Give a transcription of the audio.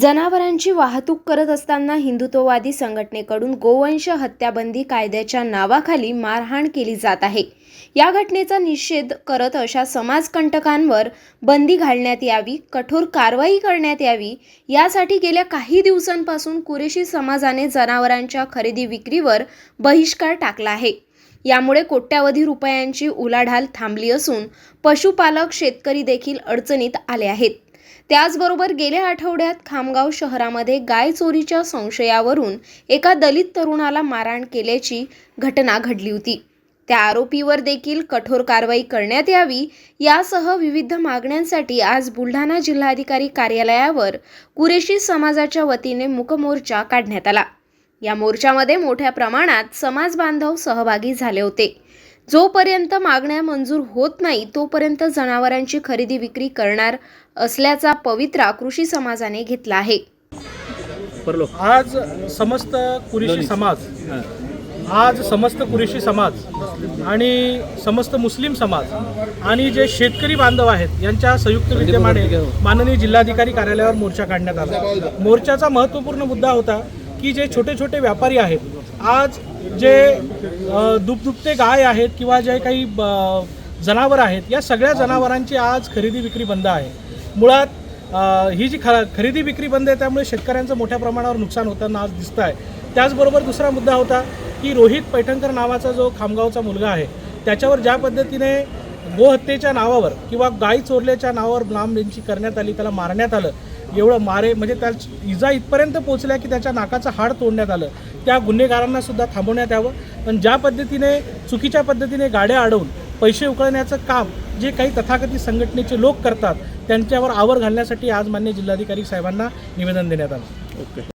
जनावरांची वाहतूक करत असताना हिंदुत्ववादी संघटनेकडून गोवंश हत्याबंदी कायद्याच्या नावाखाली मारहाण केली जात आहे. या घटनेचा निषेध करत अशा समाजकंटकांवर बंदी घालण्यात यावी कठोर कारवाई करण्यात यावी यासाठी गेल्या काही दिवसांपासून कुरेशी समाजाने जनावरांच्या खरेदी विक्रीवर बहिष्कार टाकला आहे. यामुळे कोट्यावधी रुपयांची उलाढाल थांबली असून पशुपालक शेतकरी देखील अडचणीत आले आहेत. त्याचबरोबर गेल्या आठवड्यात खामगाव शहरामध्ये गाय चोरीच्या संशयावरून एका दलित तरुणाला मारहाण केल्याची घटना घडली होती. त्या आरोपीवर देखील कठोर कारवाई करण्यात यावी यासह विविध मागण्यांसाठी आज बुलढाणा जिल्हाधिकारी कार्यालयावर कुरेशी समाजाच्या वतीने मुकमोर्चा काढण्यात आला. या मोर्चामध्ये मोठ्या प्रमाणात समाज बांधव सहभागी झाले होते. जोपर्यंत मागण्या मंजूर होत नाही तोपर्यंत जनावरांची खरेदी विक्री करणार असल्याचा पवित्रा कृषी समाजाने घेतला आहे. आज समस्त कुरेशी समाज आज समस्त कुरेशी समाज आणि समस्त मुस्लिम समाज आणि जे शेतकरी बांधव आहेत यांच्या संयुक्त विद्यमाने माननीय जिल्हाधिकारी कार्यालयावर मोर्चा काढण्यात आला. मोर्चाचा महत्त्वपूर्ण मुद्दा होता की जे छोटे छोटे व्यापारी आहेत आज जे दुपदुपते गाय आहेत किंवा जे काही ब- आहेत या सगळ्या जनावरांची आज खरेदी विक्री बंद आहे. मुळात ही जी ख खरेदी विक्री बंद आहे त्यामुळे शेतकऱ्यांचं मोठ्या प्रमाणावर नुकसान होताना आज दिसतं आहे त्याचबरोबर दुसरा मुद्दा होता की रोहित पैठणकर नावाचा जो खामगावचा मुलगा आहे त्याच्यावर ज्या पद्धतीने गोहत्येच्या नावावर किंवा गाय चोरल्याच्या नावावर लांबची करण्यात आली त्याला मारण्यात आलं एवढं मारे म्हणजे त्या इजा इथपर्यंत पोहोचल्या की त्याच्या नाकाचं हाड तोडण्यात आलं. त्या गुन्हेगारांना सुद्धा थांबवण्यात यावं. पण ज्या पद्धतीने चुकीच्या पद्धतीने गाड्या अडवून पैसे उकळण्याचं काम जे काही तथाकथित संघटनेचे लोक करतात त्यांच्यावर आवर घालण्यासाठी आज मान्य जिल्हाधिकारी साहेबांना निवेदन देण्यात आलं. ओके.